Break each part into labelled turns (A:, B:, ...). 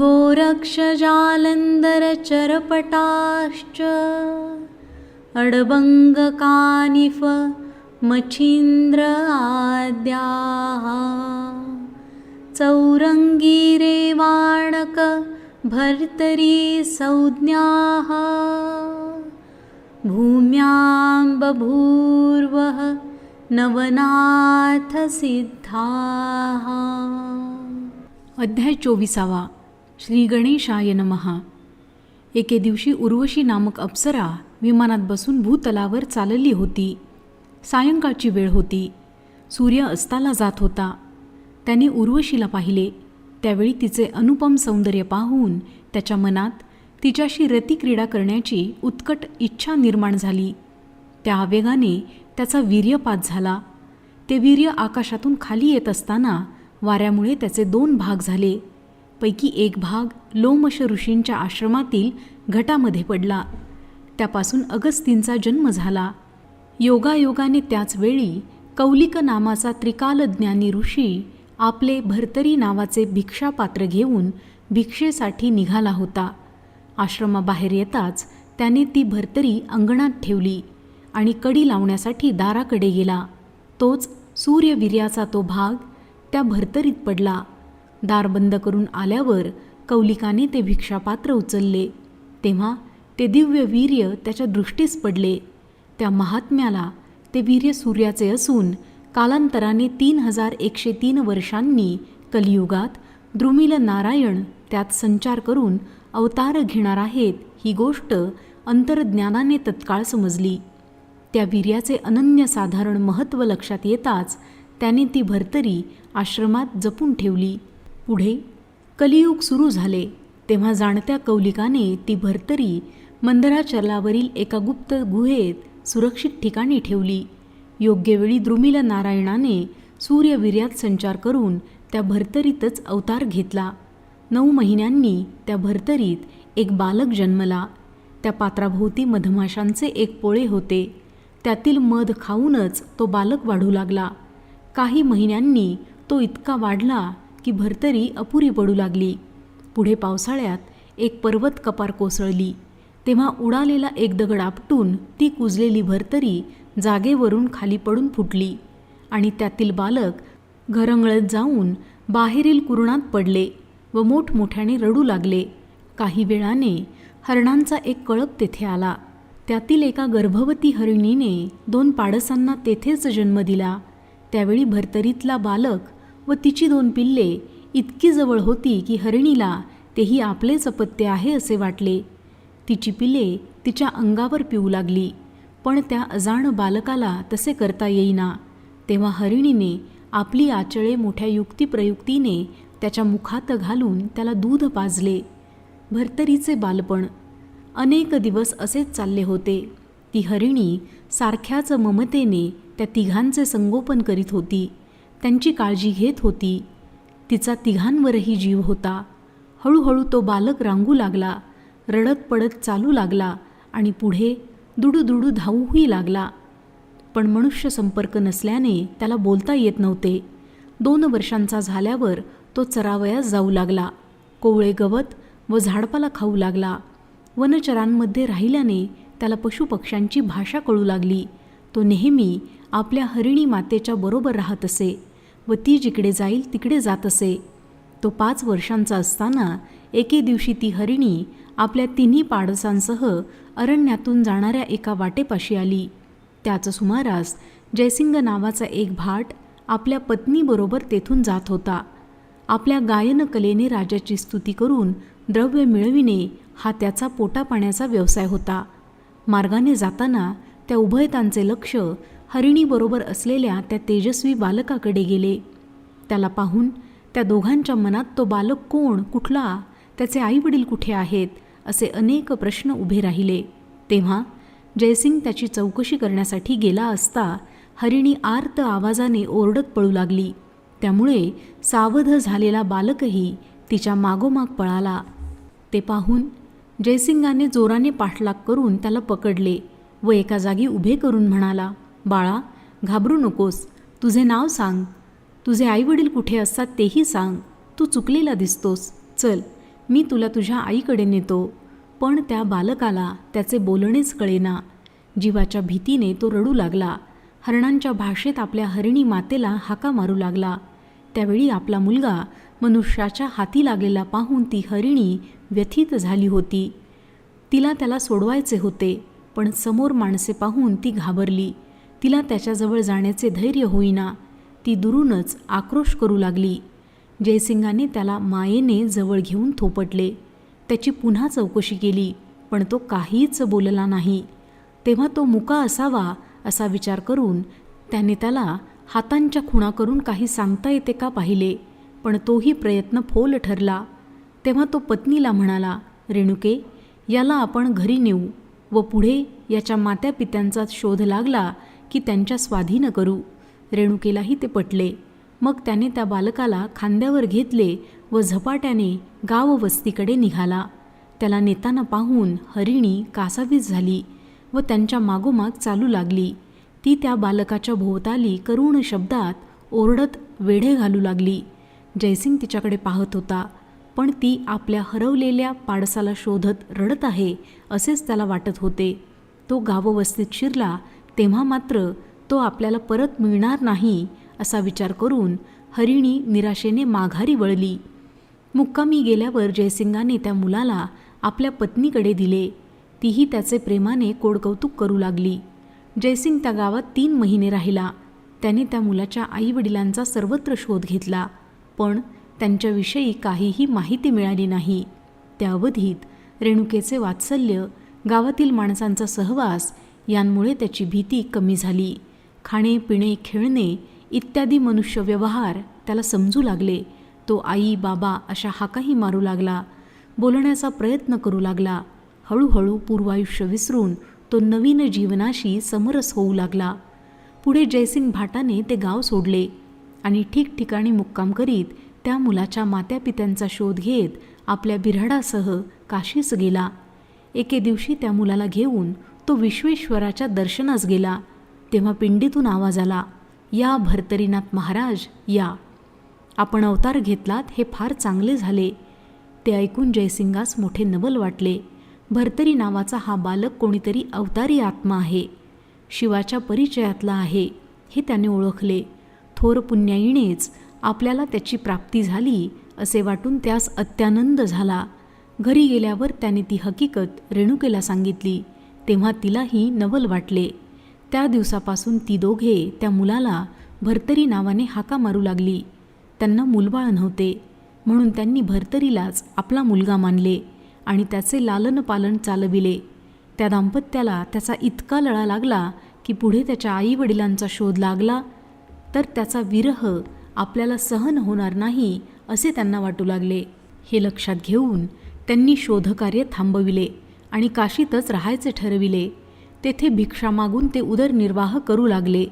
A: गोरक्षजालन्धरचरपटाश्च अडबङ्गकानिफ मच्छीन्द्र आद्याः चौरङ्गीरेवाणक भर्तरी संज्ञाः भूम्यां बभूर्वः नवनाथसिद्धाः।
B: अध्याय चोविसावा। श्री गणेशाय नमहा एके दिवशी उर्वशी नामक अप्सरा विमानात बसून भूतलावर चालली होती. सायंकाळची वेळ होती. सूर्य अस्ताला जात होता. त्याने उर्वशीला पाहिले. त्यावेळी तिचे अनुपम सौंदर्य पाहून त्याच्या मनात तिच्याशी रतिक्रीडा करण्याची उत्कट इच्छा निर्माण झाली. त्या आवेगाने त्याचा वीर्यपात झाला. ते वीर्य आकाशातून खाली येत असताना वाऱ्यामुळे त्याचे दोन भाग झाले. पैकी एक भाग लोमश ऋषींच्या आश्रमातील घटामध्ये पडला. त्यापासून अगस्तींचा जन्म झाला. योगायोगाने त्याच वेळी कौलिक नामाचा त्रिकालज्ञानी ऋषी आपले भर्तरी नावाचे भिक्षापात्र घेऊन भिक्षेसाठी निघाला होता. आश्रमाबाहेर येताच त्याने ती भर्तरी अंगणात ठेवली आणि कडी लावण्यासाठी दाराकडे गेला. तोच सूर्यवीर्याचा तो भाग त्या भर्तरीत पडला. दार बंद करून आल्यावर कौलिकाने ते भिक्षापात्र उचलले. तेव्हा ते दिव्य वीर्य त्याच्या दृष्टीस पडले. त्या महात्म्याला ते वीर्य सूर्याचे असून कालांतराने तीन हजार एकशे तीन वर्षांनी कलियुगात द्रुमिल नारायण त्यात संचार करून अवतार घेणार आहेत ही गोष्ट अंतर्ज्ञानाने तत्काळ समजली. त्या वीर्याचे अनन्यसाधारण महत्त्व लक्षात येताच त्याने ती भर्तरी आश्रमात जपून ठेवली. पुढे कलियुग सुरू झाले तेव्हा जाणत्या कौलिकाने ती भरतरी मंदराचलावरील एका गुप्त गुहेत सुरक्षित ठिकाणी ठेवली. योग्य वेळी द्रुमिल नारायणाने सूर्यवीर्यात संचार करून त्या भर्तरीतच अवतार घेतला. नऊ महिन्यांनी त्या भर्तरीत एक बालक जन्मला. त्या पात्राभोवती मधमाशांचे एक पोळे होते. त्यातील मध खाऊनच तो बालक वाढू लागला. काही महिन्यांनी तो इतका वाढला की भरतरी अपुरी पडू लागली. पुढे पावसाळ्यात एक पर्वत कपार कोसळली. तेव्हा उडालेला एक दगड आपटून ती कुजलेली भर्तरी जागेवरून खाली पडून फुटली आणि त्यातील बालक घरंगळत जाऊन बाहेरील कुरणात पडले व मोठमोठ्याने रडू लागले. काही वेळाने हरणांचा एक कळप तेथे आला. त्यातील एका गर्भवती हरिणीने दोन पाडसांना तेथेच जन्म दिला. त्यावेळी भर्तरीतला बालक व तिची दोन पिल्ले इतकी जवळ होती की हरिणीला तेही आपलेच अपत्य आहे असे वाटले. तिची पिले तिच्या अंगावर पिऊ लागली पण त्या अजाण बालकाला तसे करता येईना. तेव्हा हरिणीने आपली आचळे मोठ्या युक्तिप्रयुक्तीने त्याच्या मुखात घालून त्याला दूध पाजले. भर्तरीचे बालपण. अनेक दिवस असेच चालले होते. ती हरिणी सारख्याच ममतेने त्या तिघांचे संगोपन करीत होती. त्यांची काळजी घेत होती. तिचा तिघांवरही जीव होता. हळूहळू तो बालक रांगू लागला रडत पडत चालू लागला आणि पुढे दुडूदुडू धावूही लागला. पण मनुष्य संपर्क नसल्याने त्याला बोलता येत नव्हते. दोन वर्षांचा झाल्यावर तो चरावयास जाऊ लागला. कोवळे गवत व झाडपाला खाऊ लागला. वनचरांमध्ये राहिल्याने त्याला पशुपक्ष्यांची भाषा कळू लागली. तो नेहमी आपल्या हरिणी मातेच्या बरोबर राहत असे. व ती जिकडे जाईल तिकडे जात असे. तो पाच वर्षांचा असताना एके दिवशी ती हरिणी आपल्या तिन्ही पाडसांसह अरण्यातून जाणाऱ्या एका वाटेपाशी आली. त्याच सुमारास जयसिंग नावाचा एक भाट आपल्या पत्नीबरोबर तेथून जात होता. आपल्या गायनकलेने राजाची स्तुती करून द्रव्य मिळविणे हा त्याचा पोटापाण्याचा व्यवसाय होता. मार्गाने जाताना त्या उभयतांचे लक्ष हरिणीबरोबर असलेल्या त्या तेजस्वी बालकाकडे गेले. त्याला पाहून त्या दोघांच्या मनात तो बालक कोण कुठला त्याचे आईवडील कुठे आहेत असे अनेक प्रश्न उभे राहिले. तेव्हा जयसिंग त्याची चौकशी करण्यासाठी गेला असता हरिणी आर्त आवाजाने ओरडत पळू लागली. त्यामुळे सावध झालेला बालकही तिच्या मागोमाग पळाला. ते पाहून जयसिंगाने जोराने पाठलाग करून त्याला पकडले व एका जागी उभे करून म्हणाला बाळा घाबरू नकोस. तुझे नाव सांग. तुझे आईवडील कुठे असतात तेही सांग. तू चुकलेला दिसतोस. चल मी तुला तुझ्या आईकडे नेतो. पण त्या बालकाला त्याचे बोलणेच कळेना. जीवाच्या भीतीने तो रडू लागला. हरणांच्या भाषेत आपल्या हरिणी मातेला हाका मारू लागला. त्यावेळी आपला मुलगा मनुष्याच्या हाती लागलेला पाहून ती हरिणी व्यथित झाली होती. तिला त्याला सोडवायचे होते पण समोर माणसे पाहून ती घाबरली. तिला त्याच्याजवळ जाण्याचे धैर्य होईना. ती दुरूनच आक्रोश करू लागली. जयसिंगाने त्याला मायेने जवळ घेऊन थोपटले. त्याची पुन्हा चौकशी केली पण तो काहीच बोलला नाही. तेव्हा तो मुका असावा असा विचार करून त्याने त्याला हातांच्या खुणा करून काही सांगता येते का पाहिले पण तोही प्रयत्न फोल ठरला. तेव्हा तो पत्नीला म्हणाला रेणुके याला आपण घरी नेऊ व पुढे याच्या मात्यापित्यांचा शोध लागला की त्यांच्या स्वाधीन करू. रेणुकेलाही ते पटले. मग त्याने त्या बालकाला खांद्यावर घेतले व झपाट्याने गाव वस्तीकडे निघाला. त्याला नेताना पाहून हरिणी कासावीस झाली व त्यांच्या मागोमाग चालू लागली. ती त्या बालकाच्या भोवताली करुण शब्दात ओरडत वेढे घालू लागली. जयसिंग तिच्याकडे पाहत होता पण ती आपल्या हरवलेल्या पाडसाला शोधत रडत आहे असेच त्याला वाटत होते. तो गाववस्तीत शिरला तेव्हा मात्र तो आपल्याला परत मिळणार नाही असा विचार करून हरिणी निराशेने माघारी वळली. मुक्कामी गेल्यावर जयसिंगाने त्या मुलाला आपल्या पत्नीकडे दिले. तीही त्याचे प्रेमाने कोडकौतुक करू लागली. जयसिंग त्या गावात तीन महिने राहिला. त्याने त्या मुलाच्या आईवडिलांचा सर्वत्र शोध घेतला पण त्यांच्याविषयी काहीही माहिती मिळाली नाही. त्या अवधीत रेणुकेचे वात्सल्य गावातील माणसांचा सहवास यांमुळे त्याची भीती कमी झाली. खाणे पिणे खेळणे इत्यादी मनुष्य व्यवहार त्याला समजू लागले. तो आई बाबा अशा हाकाही मारू लागला. बोलण्याचा प्रयत्न करू लागला. हळूहळू पूर्वायुष्य विसरून तो नवीन जीवनाशी समरस होऊ लागला. पुढे जयसिंग भाटाने ते गाव सोडले आणि ठिकठिकाणी मुक्काम करीत त्या मुलाच्या मात्यापित्यांचा शोध घेत आपल्या बिऱ्हाडासह काशीस गेला. एके दिवशी त्या मुलाला घेऊन तो विश्वेश्वराच्या दर्शनास गेला. तेव्हा पिंडीतून आवाज आला या भरतरीनाथ महाराज या. आपण अवतार घेतलात हे फार चांगले झाले. ते ऐकून जयसिंगास मोठे नवल वाटले. भरतरी नावाचा हा बालक कोणीतरी अवतारी आत्मा आहे. शिवाच्या परिचयातला आहे हे त्याने ओळखले. थोर पुण्याईनेच आपल्याला त्याची प्राप्ती झाली असे वाटून त्यास अत्यानंद झाला. घरी गेल्यावर त्याने ती हकीकत रेणुकेला सांगितली. तेव्हा तिलाही नवल वाटले. त्या दिवसापासून ती दोघे त्या मुलाला भरतरी नावाने हाका मारू लागली. त्यांना मुलबाळ नव्हते. म्हणून त्यांनी भरतरीलाच आपला मुलगा मानले आणि त्याचे लालनपालन चालविले. त्या दाम्पत्याला त्याचा इतका लळा लागला की पुढे त्याच्या आईवडिलांचा शोध लागला तर त्याचा विरह आपल्याला सहन होणार नाही असे त्यांना वाटू लागले. हे लक्षात घेऊन त्यांनी शोधकार्य थांबविले. आणि काशीतच राहायचे ठरविले. तेथे भिक्षा मागून ते उदरनिर्वाह करू लागले.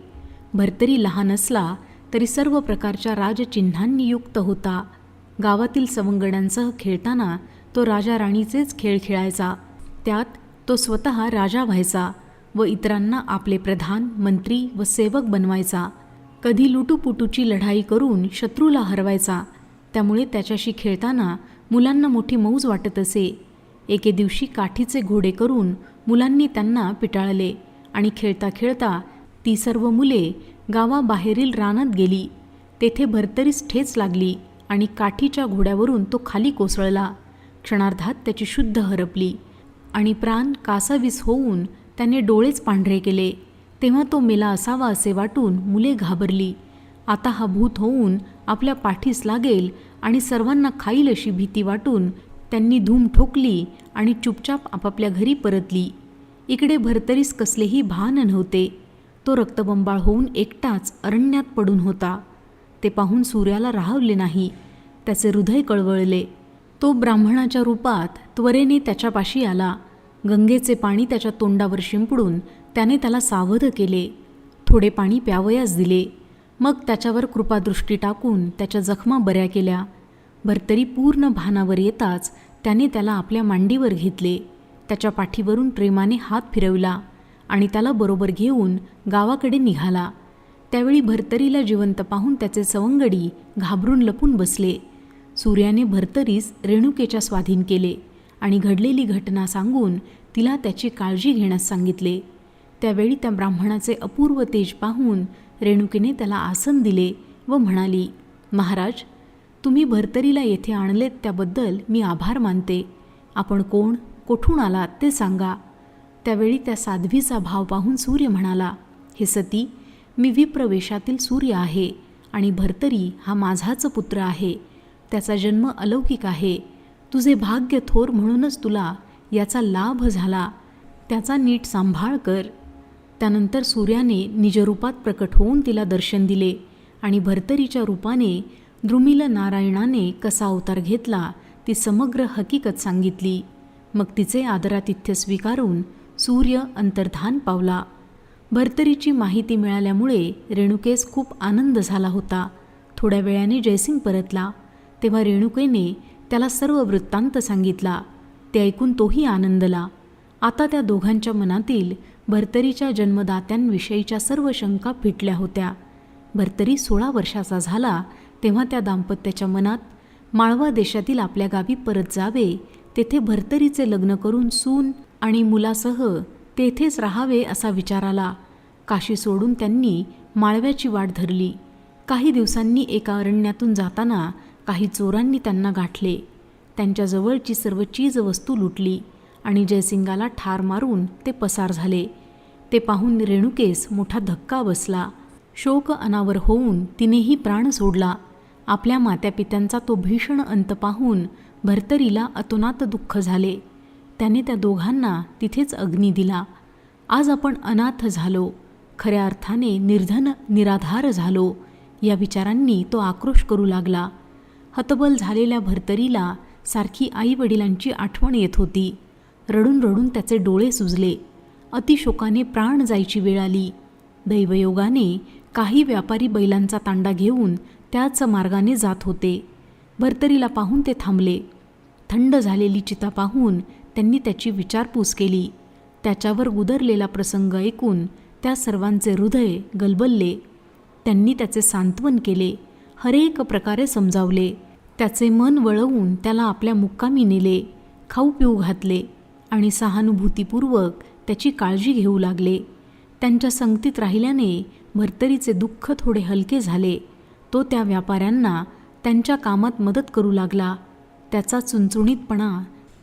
B: भरतरी लहान असला तरी सर्व प्रकारच्या राजचिन्हांनी युक्त होता. गावातील सवंगड्यांसह खेळताना तो राजा राणीचेच खेळ खेळायचा. त्यात तो स्वतः राजा व्हायचा व इतरांना आपले प्रधान मंत्री व सेवक बनवायचा. कधी लुटूपुटूची लढाई करून शत्रूला हरवायचा. त्यामुळे त्याच्याशी खेळताना मुलांना मोठी मौज वाटत असे. एके दिवशी काठीचे घोडे करून मुलांनी त्यांना पिटाळले आणि खेळता खेळता ती सर्व मुले गावाबाहेरील रानात गेली. तेथे भरतरीस ठेच लागली आणि काठीच्या घोड्यावरून तो खाली कोसळला. क्षणार्धात त्याची शुद्ध हरपली आणि प्राण कासावीस होऊन त्याने डोळेच पांढरे केले. तेव्हा तो मेला असावा असे वाटून मुले घाबरली. आता हा भूत होऊन आपल्या पाठीस लागेल आणि सर्वांना खाईल अशी भीती वाटून त्यांनी धूम ठोकली आणि चुपचाप आपापल्या घरी परतली. इकडे भरतरीस कसलेही भान नव्हते. तो रक्तबंबाळ होऊन एकटाच अरण्यात पडून होता. ते पाहून सूर्याला राहवले नाही. त्याचे हृदय कळवळले. तो ब्राह्मणाच्या रूपात त्वरेने त्याच्यापाशी आला. गंगेचे पाणी त्याच्या तोंडावर शिंपडून त्याने त्याला सावध केले. थोडे पाणी प्यावयास दिले. मग त्याच्यावर कृपादृष्टी टाकून त्याच्या जखमा बऱ्या केल्या. भरतरी पूर्ण भानावर येताच त्याने त्याला आपल्या मांडीवर घेतले. त्याच्या पाठीवरून प्रेमाने हात फिरवला आणि त्याला बरोबर घेऊन गावाकडे निघाला. त्यावेळी भरतरीला जिवंत पाहून त्याचे सवंगडी घाबरून लपून बसले. सूर्याने भरतरीस रेणुकेच्या स्वाधीन केले आणि घडलेली घटना सांगून तिला त्याची काळजी घेण्यास सांगितले. त्यावेळी त्या ब्राह्मणाचे अपूर्व तेज पाहून रेणुकेने त्याला आसन दिले व म्हणाली महाराज तुम्ही भरतरीला येथे आणलेत त्याबद्दल मी आभार मानते. आपण कोण कोठून आलात ते सांगा. त्यावेळी त्या साध्वीचा भाव पाहून सूर्य म्हणाला हे सती मी विप्रवेशातील सूर्य आहे आणि भरतरी हा माझाच पुत्र आहे. त्याचा जन्म अलौकिक आहे. तुझे भाग्य थोर म्हणूनच तुला याचा लाभ झाला. त्याचा नीट सांभाळ कर. त्यानंतर सूर्याने निजरूपात प्रकट होऊन तिला दर्शन दिले आणि भरतरीच्या रूपाने द्रुमिल नारायणाने कसा अवतार घेतला ती समग्र हकीकत सांगितली. मग तिचे आदरातिथ्य स्वीकारून सूर्य अंतर्धान पावला. भरतरीची माहिती मिळाल्यामुळे रेणुकेस खूप आनंद झाला होता. थोड्या वेळाने जयसिंग परतला. तेव्हा रेणुकेने त्याला सर्व वृत्तांत सांगितला. ते ऐकून तोही आनंदला. आता त्या दोघांच्या मनातील भरतरीच्या जन्मदात्यांविषयीच्या सर्व शंका फिटल्या होत्या. भरतरी सोळा वर्षाचा झाला तेव्हा त्या दाम्पत्याच्या मनात माळवा देशातील आपल्या गावी परत जावे तेथे भरतरीचे लग्न करून सून आणि मुलासह तेथेच राहावे असा विचार आला. काशी सोडून त्यांनी माळव्याची वाट धरली. काही दिवसांनी एका अरण्यातून जाताना काही चोरांनी त्यांना गाठले. त्यांच्याजवळची सर्व चीज वस्तू लुटली आणि जयसिंगाला ठार मारून ते पसार झाले. ते पाहून रेणुकेस मोठा धक्का बसला. शोक अनावर होऊन तिनेही प्राण सोडला. आपल्या मात्यापित्यांचा तो भीषण अंत पाहून भरतरीला अतोनात दुःख झाले. त्याने त्या दोघांना तिथेच अग्नी दिला. आज आपण अनाथ झालो. खऱ्या अर्थाने निर्धन निराधार झालो. या विचारांनी तो आक्रोश करू लागला. हतबल झालेल्या भरतरीला सारखी आईवडिलांची आठवण येत होती. रडून रडून त्याचे डोळे सुजले. अतिशोकाने प्राण जायची वेळ आली. दैवयोगाने काही व्यापारी बैलांचा तांडा घेऊन त्याच मार्गाने जात होते. भरतरीला पाहून ते थांबले. थंड झालेली चिता पाहून त्यांनी त्याची विचारपूस केली. त्याच्यावर गुदरलेला प्रसंग ऐकून त्या सर्वांचे हृदय गलबलले. त्यांनी त्याचे सांत्वन केले. हरेक प्रकारे समजावले. त्याचे मन वळवून त्याला आपल्या मुक्कामी नेले. खाऊ पिऊ घातले आणि सहानुभूतीपूर्वक त्याची काळजी घेऊ लागले. त्यांच्या संगतीत राहिल्याने भरतरीचे दुःख थोडे हलके झाले. तो त्या व्यापाऱ्यांना त्यांच्या कामात मदत करू लागला. त्याचा चुणचुणीतपणा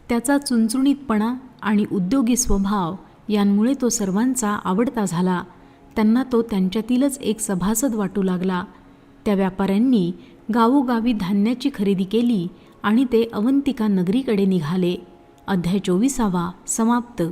B: त्याचा चुणचुणीतपणा आणि उद्योगी स्वभाव यांमुळे तो सर्वांचा आवडता झाला. त्यांना तो त्यांच्यातीलच एक सभासद वाटू लागला. त्या व्यापाऱ्यांनी गावोगावी धान्याची खरेदी केली आणि ते अवंतिका नगरीकडे निघाले. अध्याय चोवीसावा समाप्त.